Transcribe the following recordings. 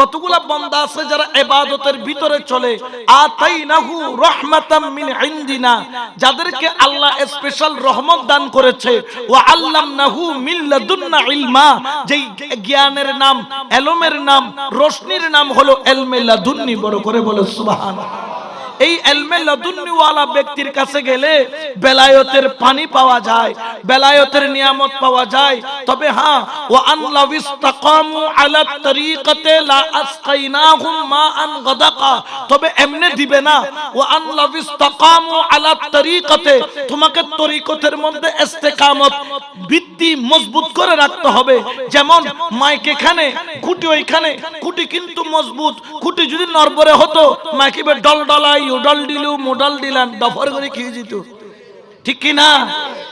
কতগুলা বন্দা আছে যারা এবাদতের ভিতরে চলে? যাদেরকে আল্লাহ স্পেশাল রহমত দান করেছে। ও আল্লামনাহু মিন লাদুন্না ইলমা। যেই জ্ঞানের নাম, এলমের নাম, রোশনির নাম হলো এলমে বড় করে বলে, সুবহানাল্লাহ। এই এলমে ব্যক্তির কাছে গেলে বেলায়তের পানি পাওয়া যায়, বেলায়তের নিয়ামত পাওয়া যায়। তবে হ্যাঁ ইস্তাকামু আলা তরিকাতে লা আসকাইনাহুম তবে এমনে দিবে না ইস্তাকামু আলা তরিকাতে। তোমাকে তরিকতের মধ্যে ইস্তেকামত ভিত্তি মজবুত করে রাখতে হবে। যেমন মাইক এখানে, খুঁটি ওইখানে, খুঁটি কিন্তু মজবুত, খুঁটি যদি নরবরে হতো, মাইকে ডল উডল দিলু, মোডল দিলাম, দফর করে খেয়ে যেত। ঠিক কি না?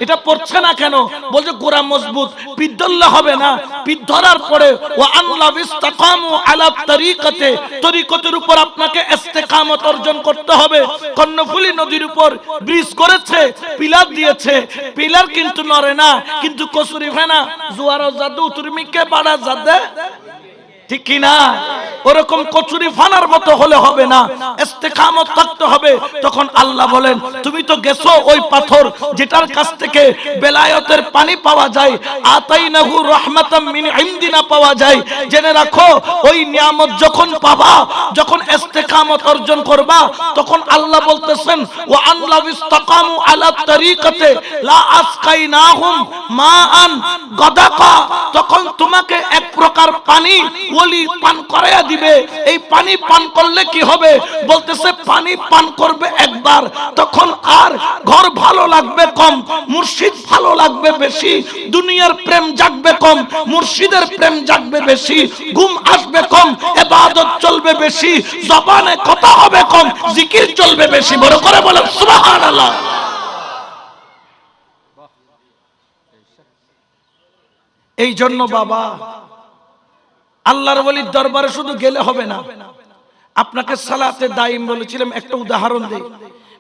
এটা পড়ছে না কেন? বলছে গোড়া মজবুত পিদ্ধল্লে হবে না। পিদ্ধরার পরে ও আল্লাহ ইস্তাকামু আলা তরিকতে, তরিকতের উপর আপনাকে ইস্তেকামত অর্জন করতে হবে। কর্ণফুলী নদীর উপর ব্রিজ করেছে, পিলার দিয়েছে। পিলার কিন্তু নড়ে না, কিন্তু কসুরি ফেনা। জুয়ার জাদু তুরমিকে বাড়া জাদে? ঠিক কি না ওরকম কচুরি ফানার মতো হলে হবে না। ইস্তেকামত থাকতে হবে। তখন আল্লাহ বলেন, তুমি তো গেছো ওই পাথর যেটার কাছ থেকে বেলায়তের পানি পাওয়া যায়। আতাইনাহু রাহমাতাম মিন ইনদিনা পাওয়া যায়। জেনে রাখো, ওই নিয়ামত যখন পাবা, যখন ইস্তেকামত অর্জন করবা, তখন আল্লাহ বলতেছেন, ওয়া আল্লাহ ইস্তাকামু আলা তরিকাতে লা আসকাইনাহুম মাআন গাদাকা। তখন তোমাকে এক প্রকার পানি ওলি পান করাইয়া দিবে। এই পানি পান করলে কি হবে? বলতেছে, পানি পান করবে একবার, তখন আর ঘর ভালো লাগবে কম, মুর্শিদ ভালো লাগবে বেশি, দুনিয়ার প্রেম জাগবে কম, মুর্শিদের প্রেম জাগবে বেশি, ঘুম আসবে কম, এবাদত চলবে বেশি, জবানে কথা হবে কম, জিকির চলবে বেশি। বড় করে বলে সুবহানাল্লাহ। এই জন্য বাবা আল্লাহর ওলির দরবারে শুধু গেলে হবে না। আপনাকে সালাতে দাইম বলেছিলাম একটা উদাহরণ দিই।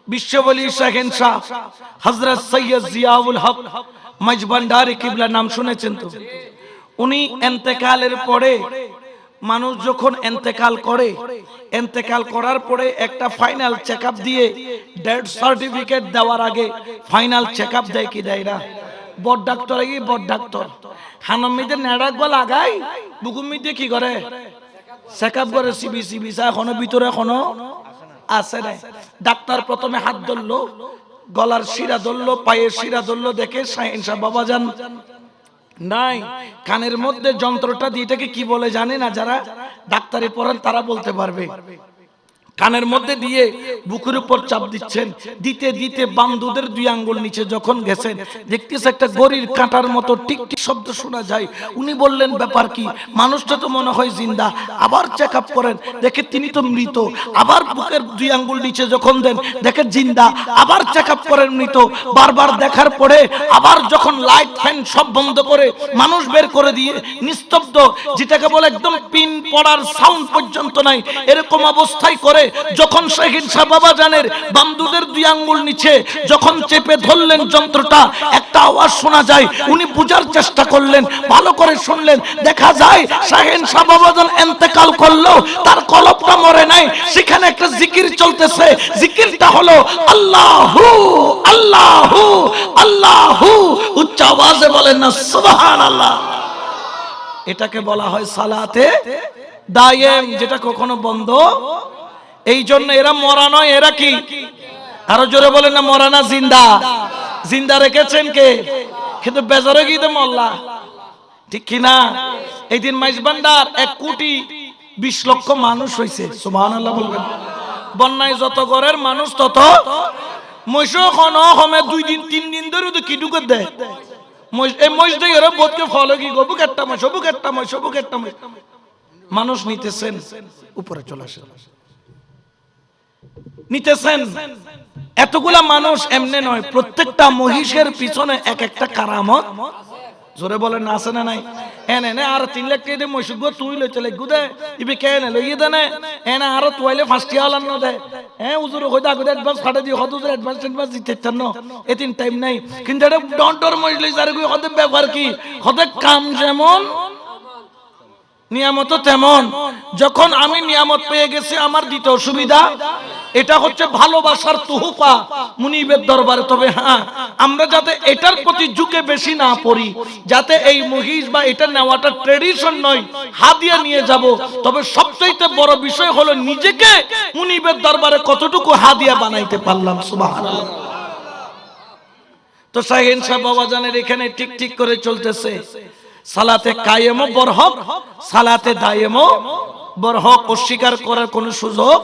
বিশ্ববলি শাহেন শাহ, হযরত সৈয়দ জিয়াউল হক মজবান্ডারি কিবলা নাম শুনেছেন তো? উনি এন্তেকালের পরে মানুষ যখন এন্তেকাল করে, এন্তেকাল করার পরে একটা ফাইনাল চেকআপ দিয়ে ডেথ সার্টিফিকেট দেওয়ার আগে ফাইনাল চেকআপ দেয় কি দেয় না? বড় ডাক্তার কি বড় ডাক্তার? হানমিতে নেড়াক বা লাগাই বুকুমিতে কি করে? চেকআপ করে সিবি সিবি চা এখনও, ভিতরে এখনও আছে না ডাক্তার প্রথমে হাত ধরলো, গলার শিরা ধরলো, পায়ের শিরা ধরলো, দেখে সাহেন্সা বাবা যান। নাই, কানের মধ্যে যন্ত্রটা দিয়ে এটাকে কি বলে জানে না, যারা ডাক্তারি পড়েন তারা বলতে পারবে। কানের মধ্যে দিয়ে বুকের উপর চাপ দিচ্ছেন। দিতে দিতে বান্দুদের দুই আঙ্গুল নিচে যখন গেছেন, দেখতেছে একটা গরির কাঁটার মতো টিক টিক শব্দ শোনা যায়। উনি বললেন, ব্যাপার কি? মানুষটা তো মনে হয় জিন্দা। আবার চেক আপ করেন। দেখে তিনি তো মৃত। আবার বুকের দুই আঙ্গুল নিচে যখন দেন, দেখে জিন্দা। আবার চেক আপ করেন মৃত। বারবার দেখার পরে আবার যখন লাইট ফ্যান সব বন্ধ করে মানুষ বের করে দিয়ে নিস্তব্ধ, যেটাকে বলে একদম পিন পড়ার সাউন্ড পর্যন্ত নাই। এরকম অবস্থায় করে যখন শাহিন শাহ বাবা জানের বান্দুদের দুই আঙ্গুল নিচে যখন চেপে ধরলেন যন্ত্রটা, একটা আওয়াজ শোনা যায়, উনি বুঝার চেষ্টা করলেন, ভালো করে শুনলেন, দেখা যায় শাহিন শাহ বাবা যান এন্তেকাল করল, তার কলবটা মরে নাই, সেখানে একটা জিকির চলতেছে, জিকিরটা হলো, আল্লাহু আল্লাহু আল্লাহু। উচ্চ আওয়াজে বলেন, না, সুবহানাল্লাহ। এটাকে বলা হয় সালাতে দায়েম, যেটা কখনো বন্ধ এই জন্য এরা মরা নয়, এরা কি? আরও জোরে বলেন না, মরা না, জিন্দা। জিন্দা রেখেছেন কে? কিন্তু বেজারে গিয়ে তো মল্লা ঠিক কি না? এই দিন মাইজবান্ডার এক কোটি বিশ লক্ষ মানুষ হয়েছে সুবহান আল্লাহ বলবেন। বন্যায় যত ঘরের মানুষ, তত মহিষ খন হমে দুই দিন, তিন দিন ধরে তো কি ঢুকে দেয়? এই মহিষ দিয়ে এরা বোধকে ফলো কি গো? বুক একটা মহিষ, বুক একটা মহিষ, বুক একটা মহিষ। মানুষ নিতেছেন, উপরে চলে আসে নিতেছেন। এতগুলা মানুষ এমনে নয়, প্রত্যেকটা মহিষের পিছনে এক একটা কারামত। জোরে বলেন না আছে না নাই? এনে নে আর তিন লাখ মহিষুগ তুই লই চলে গুদে ইবি কে নে লইয়ে দেনে এনে, আর তুইলে ফার্স্ট ইয়ার আলান দে। হ্যাঁ উজুর কইদা কইদা অ্যাডভান্স দি হদ অ্যাডভান্স অ্যাডভান্স দিতে চান এতিন টাইম নাই। কিন্তু এটা ডন্টর লই যারে কই হদে ব্যবহার কি? হদে কাম যেমন নিয়ামত তেমন। যখন আমি নিয়ামত পেয়ে গেছি, আমার দ্বিতীয় সুবিধা এটা হচ্ছে ভালোবাসার তুহুপা মুনিবের দরবারে। তবে হ্যাঁ আমরা যাতে এটার প্রতি ঝুঁকে বেশি না পড়ি, যাতে এই মহিষ বা এটা নেওয়াটা ট্রেডিশন নয়, হাদিয়া নিয়ে যাব। তবে সবচাইতে বড় বিষয় হলো নিজেকে মুনিবের দরবারে কতটুকু হাদিয়া বানাইতে পারলাম, সুবহানাল্লাহ। তো সাহেন সাহেব, বাবাজানের এখানে ঠিক ঠিক করে চলতেছে। সালাতে কায়েমও বরহক সালাতে দায়েমও বরহক অস্বীকার করার কোনো সুযোগ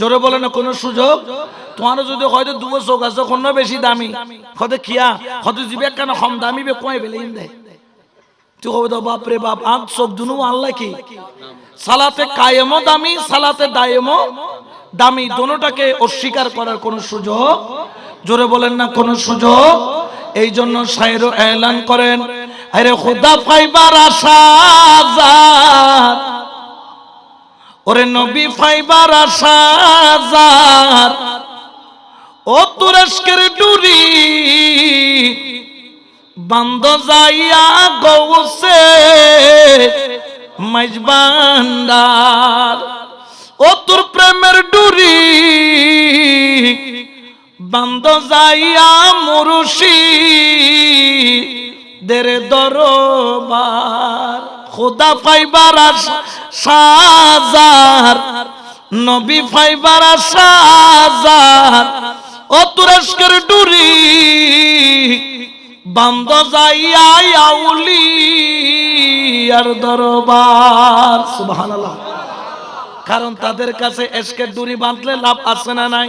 জোরে বলে না কোনো সুযোগ। তোমারও যদি হয়তো দুবো চোখ আছে কোনো বেশি দামি। হয়তো খিয়া হয়তো জিবে কেন কম দামি বে কয় বেলে দেয় তুই হবে তো বাপ রে বাপ আঁক চোখ দুনু আল্লাহ কি? সালাতে কায়েমও দামি সালাতে দায়েমও দামি। দোনোটাকে অস্বীকার করার কোনো সুযোগ জোরে বলেন না কোনো সুযোগ। এই জন্য শায়েরও এলান করেন। আরে খুদা ফাইবার আশা যার। ওরে নবী ফাইবার আশা যার। ও তুরস্কের ডুরি বান্দ যাইয়া গৌসে মাইজবান্ডার ও তোর প্রেমের ডুরি বান্দ যাইয়া মুরুষি দের দরবার, খোদা ফাইবার সাজার। নবী ফাইবার সাজার। ও তুরস্কের ডুরি, বান্দ যাইয়া আউলি আর দরবার। সুবহানাল্লাহ। কারণ তাদের কাছে এসকের ডুরি বাঁধলে লাভ আছে না নাই?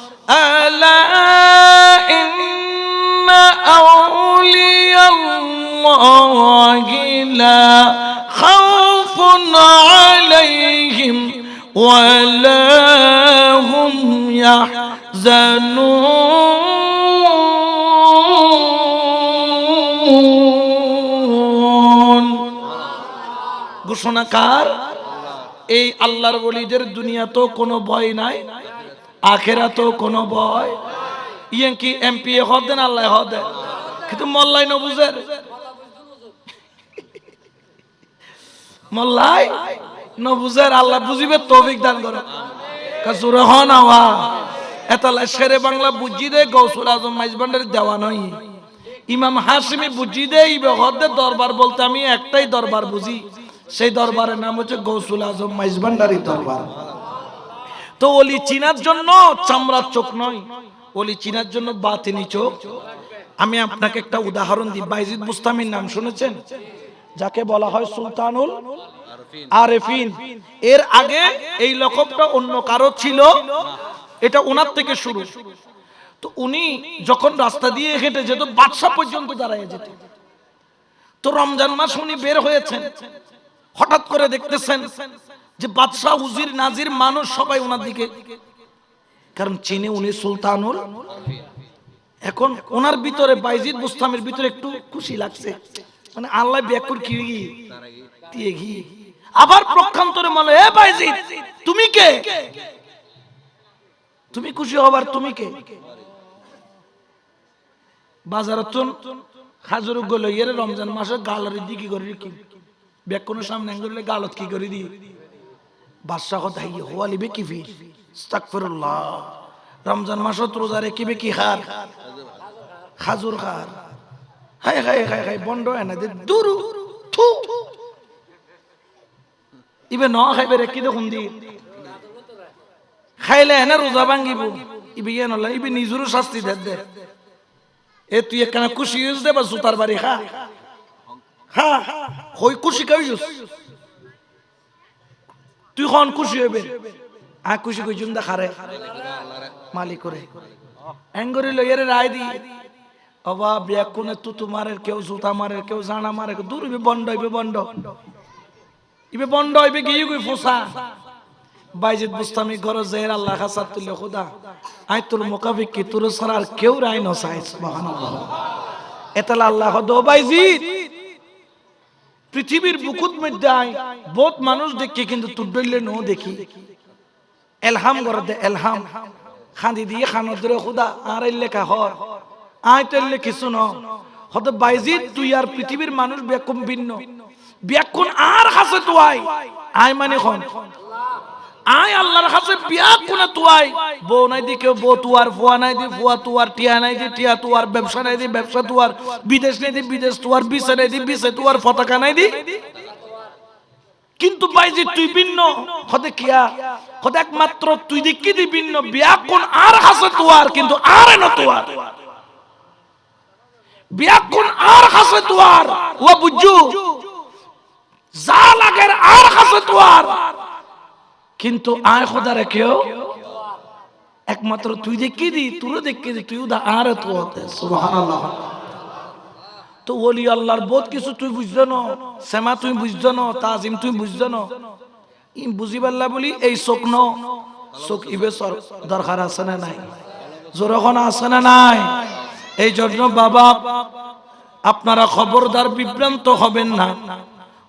আলা ইন্না আউলিয়া আল্লাহি লা খাউফুন আলাইহিম ওয়ালা হুম ইয়াহজানুন। ঘোষণাকার এই আল্লাহর বলিদের দুনিয়া তো কোনো ভয় নাই। আখেরা তো কোনো ভয়? ইয়ে কি এমপি হদ দেন, আল্লাহ হদ দেন? কিন্তু মল্লাই ন বুঝে মল্লাই ন বুঝের আল্লাহ বুঝিবে, তৌফিক দান করে। কাসুরে হন আওয়া এতালা শেরে বাংলা বুঝি দে, গৌসুল আজম মাইজবান্ডার দেওয়া নয় ইমাম হাসিমি বুঝি দে, ইবে হদে দরবার বলতে আমি একটাই দরবার বুঝি। সেই দরবারের নাম হচ্ছে গৌসুল আজম মাইজবান্ডারি দরবার। তো ওলি চিনার জন্য চামড়ার চোখ নয়। ওলি চিনার জন্য বাতিনি চোখ। আমি আপনাকে একটা উদাহরণ দিই। বাইজিদ বুস্তামির নাম শুনেছেন? যাকে বলা হয় সুলতানুল আরেফিন। এর আগে এই লকবটা অন্য কারও ছিল। এটা ওনার থেকে শুরু। তো উনি যখন রাস্তা দিয়ে হেঁটে যেত বাদশাহ পর্যন্ত দাঁড়ায় যেত। তো রমজান মাস উনি বের হয়েছেন। হঠাৎ করে দেখতেছেন যে বাদশাহ, উজির, নাজির মানুষ সবাই ওনার দিকে। কারণ চিনে উনি সুলতানুল এখন ওনার ভিতরে, বাইজিদ বুস্তামের ভিতরে একটু খুশি লাগছে। মানে আল্লাহ ব্যাকুর কি দিয়ে ঘি। আবার প্রক্ষান্তরে মনে এ বাইজিদ, তুমি কে? তুমি খুশি হবার তুমি কে? বাজারত হাজর গেল ইয়ে রমজান মাসে গালের দি কি করে কি? ব্যাগ কোনো সামনে গালত কি করে দি? বাদশাহ কথা ইয়ে হওয়ালিবে কি ফির? আস্তাগফিরুল্লাহ রমজান মাসত রোজা রেখিবে কি হার খাজুর খার। হাই হাই হাই হাই বন্ধ এনে দে দুরু, থু। ইবে ন খাইবে রেখি দেখুন দি খাইলে এনে রোজা ভাঙ্গিব ইবে ইয়ে নলা ইবে নিজেরও শাস্তি দে দে। এ তুই একখানা খুশি ইউজ দে বা জুতার বাড়ি খা। খা হই খুশি কাউ ইউজ। তুই খন খুশি হইবে? আ খুশি কই, জুন্দা খারে। মালিক করে। এঙ্গরি লইয়ারে রায় দি। অবা ব্যাকুনে তু তোমারের কেউ জুতা মারের, কেউ জানা মারে দূর হইবে বন্ড হইবে বন্ড ইবে বন্ড হইবে, গিয়ে গই ফোসা। বাইজিদ বুস্তামি গরজ জের আল্লাহ খাসাত তুল্য খুদা আই তোর মোকাবিক কি? তোর আর কেউ রাই নসাই সুবহানাল্লাহ। এতালা আল্লাহ দো বাইজিদ। পৃথিবীর বুকুত মধ্যে বহুত মানুষ দেখি কিন্তু তোর ডইলে নো দেখি। এলহাম করে দে এলহাম খাঁদি দিয়ে খানদরে খুদা, আর লেখা হর, আয় তো এলে কিছু ন। হত বাইজি তুই আর পৃথিবীর মানুষ ব্যাকুম ভিন্ন। ব্যাকুন আর হাসে তুই আয় মানে খন। আয় আল্লাহর কাছে বিয়া কোনা তুয়াই? বউ নাই দি কেউ, বউ তুয়ার ফুয়া নাই দি ফুয়া তুয়ার, টিয়া নাই দি, টিয়া তুয়ার, ব্যবসা নাই দি, ব্যবসা তুয়ার, বিদেশ নাই দি, বিদেশ তুয়ার বিসে নাই দি বিসে তুয়ার, পতাকা নাই দি। কিন্তু তুই ভিন্ন হতে কিয়া? হতে একমাত্র তুই দি কি দি ভিন্ন, বিয়া কোন আর হাসে তুয়ার, কিন্তু আর এনো তুয়ার? বিয়া কোন আর হাসে তুয়ার? ও বুঝু, যা লাগের আর হাসে তুয়ার। কিন্তু আয় খোদা রেখেও একমাত্র তুই দেখি দি তুই দেখি দি তুই উদা আর তো হতে সুবহানাল্লাহ। তো ওলি আল্লাহর বহুত কিছু তুই বুঝছ না সেমা তুই বুঝছ না তাজিম তুই বুঝছ না। ই বুঝি পারলা বলি এই চোখ ন চোখ ইবে সর দরকার আছে না নাই? জোরখন আছে না নাই? এই জন্য বাবা আপনারা খবরদার বিভ্রান্ত হবেন না।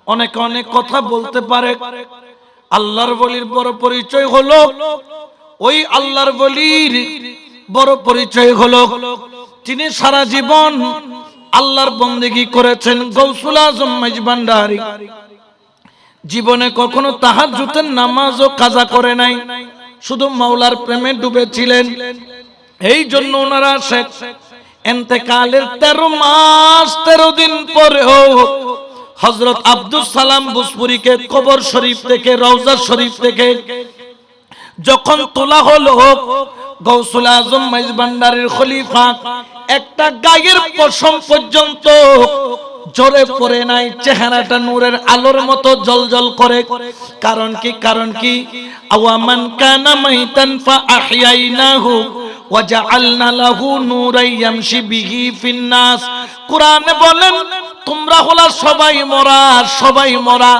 অনেকে অনেক কথা বলতে পারে আল্লাহর বলির বড় পরিচয় হলো। ওই আল্লাহর বলির বড় পরিচয় হলো। তিনি সারা জীবন আল্লাহর বন্দেগী করেছেন গৌসুল আজম মেজবান্ডারি জীবনে কখনো তাহার জুতের নামাজও কাজা করে নাই। শুধু মাওলার প্রেমে ডুবেছিলেন। এই জন্য ওনারা শেখ এন্তেকালের তেরো মাস তেরো দিন পরেও হজরত আব্দুল সালাম বুসপুরিকে কবর শরীফ থেকে, রওজা শরীফ থেকে যখন তোলা হলো, গৌসুল আজম মাইজ ভান্ডারের খলিফা, একটা গায়ের পশম পর্যন্ত জোরে পড়ে নাই, চেহারাটা নূরের আলোর মতো জলজল করে। কারণ কি? কারণ কি? আওয়ামান কানা মাইতান ফা আহয়াইনাহু ওয়াজআলনা লাহু নূরাই ইয়ামশি বিহি ফিন নাস কোরআনে বলেন, তোমরা হলা সবাই মরা সবাই মরা।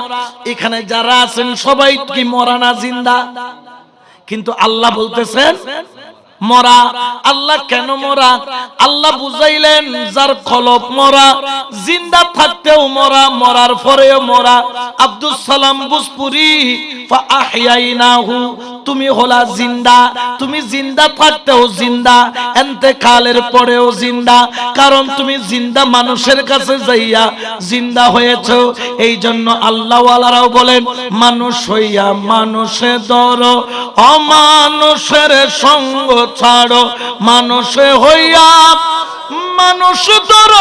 এখানে যারা আছেন সবাই কি মরা না জিন্দা? কিন্তু আল্লাহ বলতেছেন মরা, আল্লাহ কেন মরা? আল্লাহ বুঝাইলেন, যার কলব মরা, জিন্দা থাকতেও মরা, মরার পরেও মরা। আব্দুল সালাম বুসপুরি তুমি হলা জিন্দা তুমি জিন্দা থাকতেও জিন্দা এন্তেকালের পরেও জিন্দা কারণ তুমি জিন্দা মানুষের কাছে যাইয়া জিন্দা হয়েছ এই জন্য আল্লাহওয়ালারাও বলেন, মানুষ হইয়া মানুষে দর, অমানুষের সঙ্গ ছাড়ো, মানুষে হইয়া, মানুষ দর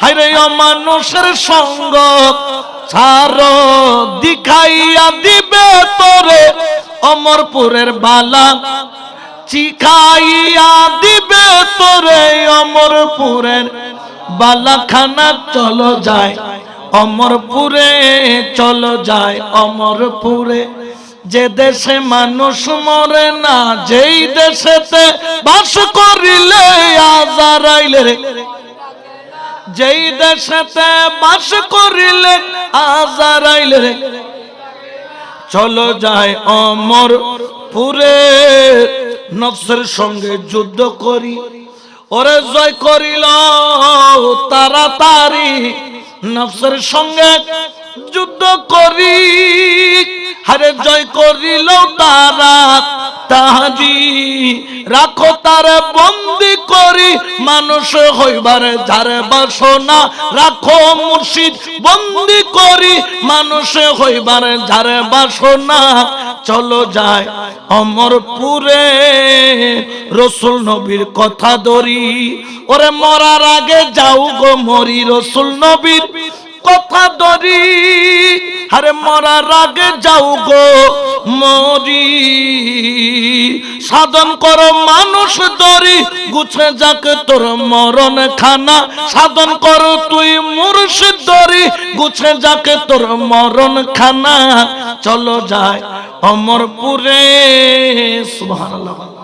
হাইরে অমানুষের সঙ্গ ছাড়ো, দিখাইয়া দিবে তোরে অমরপুরের বালা। চিখাইয়া দিবে তোরে অমরপুরের বালাখানা, চলো যায়। অমরপুরে, চলো যায় অমরপুরে। যে দেশে মানুষ মরে না, যেই দেশেতে বাস করিলে আজারাইলে রে। যেই দেশেতে বাস করিলে আজারাইলে রে। চলো যায় অমর পুরে নফসের সঙ্গে যুদ্ধ করি। ওরে জয় করিল তাড়াতাড়ি, নফসের সঙ্গে যুদ্ধ করি। হারে জয় করিল তারা। তাহারি রাখো তারে বন্দি করি। মানুষ হইবারে যারে বাসনা। রাখো মুর্শিদ, বন্দি করি। মানুষ হইবারে যারে বাসনা। চলো যায় অমরপুরে। রসুল নবীর কথা ধরি। ওরে মরার আগে যাও গো মরি রসুল নবীর কথা ধরি। আরে মরার আগে যাও গো, মরি। সাধন করো মানুষ ধরি গুছে যাকে তোর মরণ খানা সাধন করো তুই মুর্শিদ ধরি গুছে যাকে তোর মরণ খানা চলো যায় অমরপুরে। সুবহানাল্লাহ।